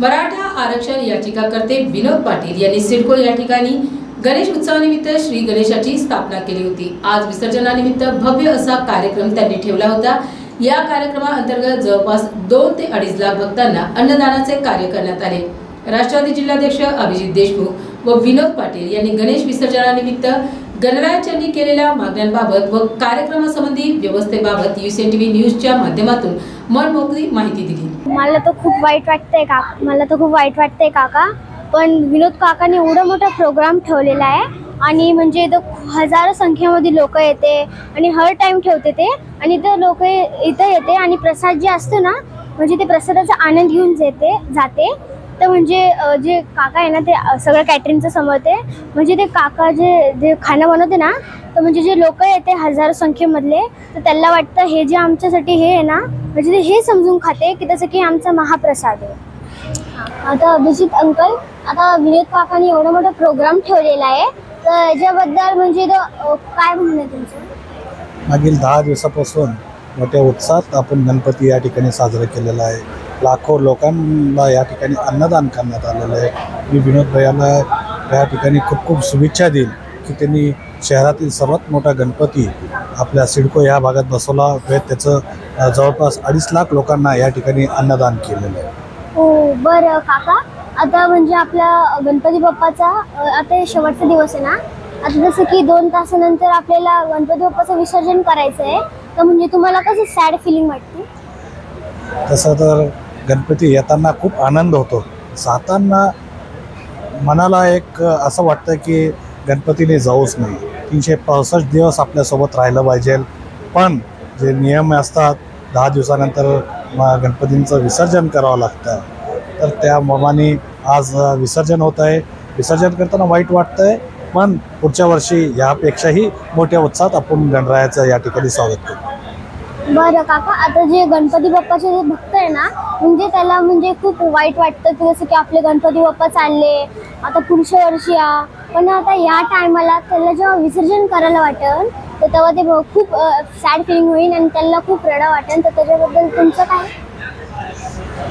मराठा आरक्षण याचिकाकर्ते विनोद पाटील यांनी सिडको या ठिकाणी गणेश उत्सवानिमित्त श्री गणेशाची स्थापना केली होती. आज विसर्जनानिमित्त भव्य असा कार्यक्रम त्यांनी ठेवला होता. या कार्यक्रमाअंतर्गत जवळपास दोन ते अडीच लाख भक्तांना अन्नदानाचे कार्य करण्यात आले. राष्ट्रवादी जिल्हाध्यक्ष अभिजित देशमुख व विनोद पाटील यांनी गणेश विसर्जनानिमित्त गणराज्यांनी केलेल्या मागण्यांबाबत व कार्यक्रमासंबंधी व्यवस्थेबाबत युसीएन टीव्ही न्यूजच्या माध्यमातून मनमोकळी माहिती दिली. मला तर खूप वाईट वाटतंय का मला तर खूप वाईट वाटतंय काका. पण विनोद काकाने एवढा मोठा प्रोग्राम ठेवलेला आहे आणि म्हणजे इथं हजारो संख्येमध्ये लोक येते आणि हर टाईम ठेवते ते. आणि इथं लोक इथं येते आणि प्रसाद जे असतो ना म्हणजे ते प्रसादाचा आनंद घेऊन जेते जाते. तर म्हणजे जे काका आहे ना ते सगळं कॅटरिंगचं समजते म्हणजे ते काका जे जे खाणं बनवते ना तर म्हणजे जे लोक येते हजारो संख्येमधले तर त्यांना वाटतं हे जे आमच्यासाठी हे आहे ना म्हणजे ते हे समजून खाते की जसं की आमचा महाप्रसाद आहे. आता अभिजित अंकल आता विनोद काकाने एवढा मोठा प्रोग्राम ठेवलेला आहे तर याच्याबद्दल म्हणजे काय म्हणणं आहे तुमचं? मागील दहा दिवसापासून मोठ्या उत्साहात आपण गणपती या ठिकाणी साजरा केलेला आहे. लाखो लोकांना या ठिकाणी अन्नदान करण्यात आलेलं आहे. मी विनोद भैयाला या ठिकाणी खूप खूप शुभेच्छा देईल की त्यांनी शहरातील सर्वात मोठा गणपती आपल्या सिडको या भागात बसवला व त्याचं जवळपास अडीच लाख लोकांना या ठिकाणी अन्नदान केलेलं आहे. हो बरं काका. आता म्हणजे आपला गणपती बाप्पाचा आता हे शेवटचा दिवस आहे ना? आता जसं की दोन तासानंतर आपल्याला गणपती बाप्पाचं विसर्जन करायचं आहे तर म्हणजे तुम्हाला कसं सॅड फिलिंग वाटते? तसं तर गणपती येताना खूप आनंद होतो. जाताना मनाला एक असं वाटतं की गणपतीने जाऊच नाही. तीनशे पासष्ट दिवस आपल्यासोबत राहिलं पाहिजे. पण जे नियम असतात दहा दिवसानंतर गणपतींचं विसर्जन करावं लागतं. तर त्या ममाने आज विसर्जन होत आहे विसर्जन करताना वाईट वाटतं आहे पण पुढच्या वर्षी यापेक्षाही मोठ्या उत्साहात आपण गणरायाचं या ठिकाणी स्वागत करू. बरं काका आता जे गणपती बाप्पाचे जे भक्त आहे ना म्हणजे त्याला म्हणजे खूप वाईट वाटतं की जसं की आपले गणपती बाप्पा चालले आता पुढच्या वर्षी या. पण आता या टायमाला त्याला जेव्हा विसर्जन करायला वाटेल तर तेव्हा ते ब- खूप सॅड फिलिंग होईल आणि त्याला खूप रडा वाटेल तर त्याच्याबद्दल तुमचं काय?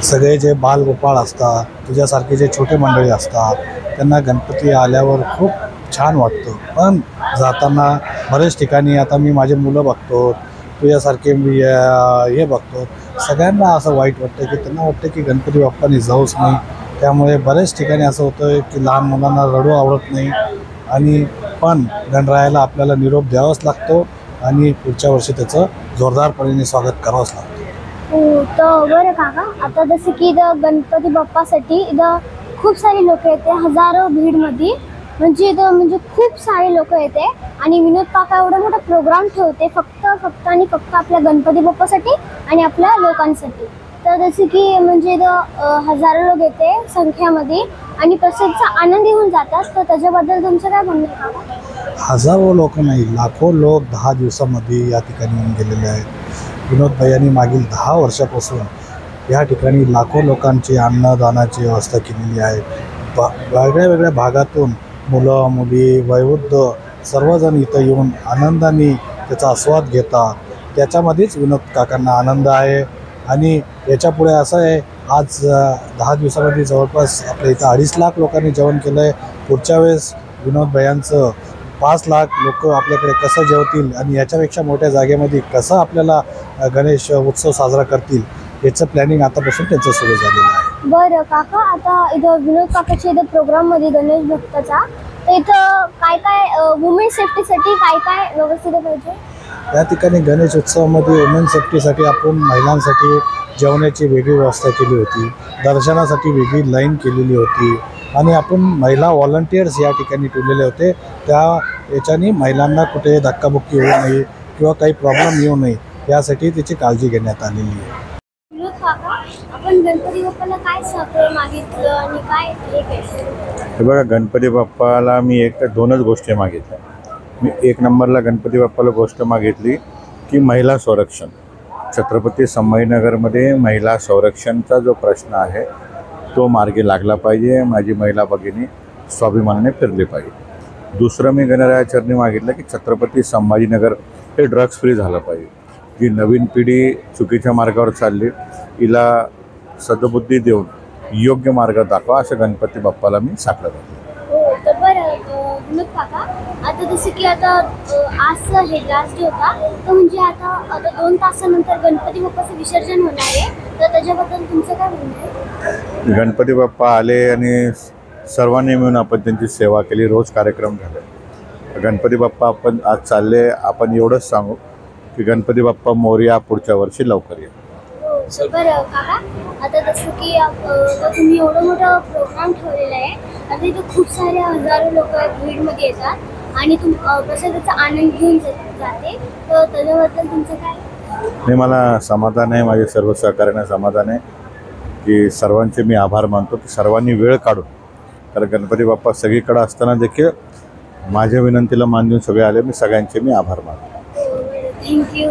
सगळे जे बालगोपाळ असतात तुझ्यासारखे जे छोटे मंडळी असतात त्यांना गणपती आल्यावर खूप छान वाटतं. पण जाताना बरेच ठिकाणी आता मी माझे मुलं बघतो तुझ्यासारखे मी हे बघतो. सगळ्यांना असं वाईट वाटतं की त्यांना वाटतं की गणपती बाप्पाने जाऊच नाही. त्यामुळे बरेच ठिकाणी असं होतं की लहान मुलांना रडू आवडत नाही. आणि पण गणरायाला आपल्याला निरोप द्यावाच लागतो आणि पुढच्या वर्षी त्याचं जोरदारपणे स्वागत करावंच लागतं. हो, तर बरं काका. आता जसं की इथं गणपती बाप्पासाठी इथं खूप सारे लोक येते हजारो भीडमध्ये म्हणजे इथं म्हणजे खूप सारे लोक येते. आणि विनोद काका एवढा मोठा प्रोग्राम ठेवते फक्त फक्त आणि फक्त आपल्या गणपती बाप्पासाठी आणि आपल्या लोकांसाठी. तर जसे की म्हणजे इथं हजारो लोक येते संख्यामध्ये आणि प्रसादचा आनंद घेऊन जातात. तर त्याच्याबद्दल तुमचं काय म्हणणं आहे हजारो लोक नाही लाखो लोक दहा दिवसामध्ये या ठिकाणी येऊन गेलेले आहेत. विनोद भैयांनी मागील दहा वर्षापासून या ठिकाणी लाखो लोकांची अन्नदानाची व्यवस्था केलेली आहे. ब वेगळ्या वेगळ्या भागातून मुलं मुली वयोवृद्ध सर्वजण इथं येऊन आनंदाने त्याचा आस्वाद घेतात. त्याच्यामध्येच विनोद काकांना आनंद आहे. आणि याच्यापुढे असं आहे आज दहा दिवसामध्ये जवळपास आपल्या इथं अडीच लाख लोकांनी जेवण केलं आहे पुढच्या वेळेस विनोद भैयांचं पाच लाख लोक आपल्याकडे कसं जेवतील आणि याच्यापेक्षा मोठ्या जागेमध्ये कसं आपल्याला गणेश उत्सव साजरा करतील याचं प्लॅनिंग आतापासून त्यांचं सुरू झालेलं आहे. बरं काका आता इथं विनोद काकाच्या इथं प्रोग्राममध्ये गणेश भक्ताचा. तर इथं काय काय वुमेन सेफ्टीसाठी काय काय व्यवस्थित पाहिजे? या ठिकाणी गणेश उत्सवामध्ये वुमेन सेफ्टीसाठी आपण महिलांसाठी जेवणाची वेगळी व्यवस्था केली होती. दर्शनासाठी वेगळी लाईन केलेली होती. आणि आपण महिला व्हॉलंटियर्स या ठिकाणी ठेवलेले होते. त्या याच्याने महिलांना कुठे धक्काबुक्की होऊ नये किंवा काही प्रॉब्लेम येऊ नये यासाठी त्याची काळजी घेण्यात आलेली आहे. काका आपण गणपती बाप्पाला काय सहकार्य मागितलं आणि काय हे केलं? हे बघा गणपती बाप्पाला मी एक तर दोनच गोष्टी मागितल्या. मी एक नंबरला गणपती बाप्पाला गोष्ट मागितली की महिला संरक्षण. छत्रपती संभाजीनगरमध्ये महिला संरक्षणचा जो प्रश्न आहे तो मार्गी लागला पाहिजे. माझी महिला भगिनी स्वाभिमानाने फिरली पाहिजे. दुसरं मी गणरायाचरणी मागितलं की छत्रपती संभाजीनगर हे ड्रग्ज फ्री झालं पाहिजे. जी नवीन पिढी चुकीच्या मार्गावर चालली हिला सद्बुद्धी देऊन योग्य मार्ग दाखवा असं गणपती बाप्पाला मी साकडं हो तर बरं अं, विनोद काका आता जसं की आता अं, आज हे लास्ट डे होता तर म्हणजे आता आता दोन तासानंतर गणपती बाप्पाचं विसर्जन होणार आहे. तर त्याच्याबद्दल तुमचं काय म्हणणं आहे? गणपती बाप्पा आले आणि सर्वांनी मिळून आपण त्यांची सेवा केली रोज कार्यक्रम झाले. गणपती बाप्पा आपण आज चालले आपण एवढंच सांगू की गणपती बाप्पा मोरया पुढच्या वर्षी लवकर ये तर बरं काका. आता जसं की तुम्ही एवढं मोठं प्रोग्राम ठेवलेला आहे आता इथं खूप सारे हजारो लोक भीडमध्ये येतात आणि तुम प्रसादाचा आनंद घेऊन जाते. तर त्याच्याबद्दल तुमचं काय? नाही मला समाधान आहे माझे सर्व सहकार्यांना समाधान आहे की सर्वांचे मी आभार मानतो की सर्वांनी वेळ काढून कारण गणपती बाप्पा सगळीकडे असताना देखील माझ्या विनंतीला मान देऊन सगळे आले मी सगळ्यांचे मी आभार मानतो. थँक्यू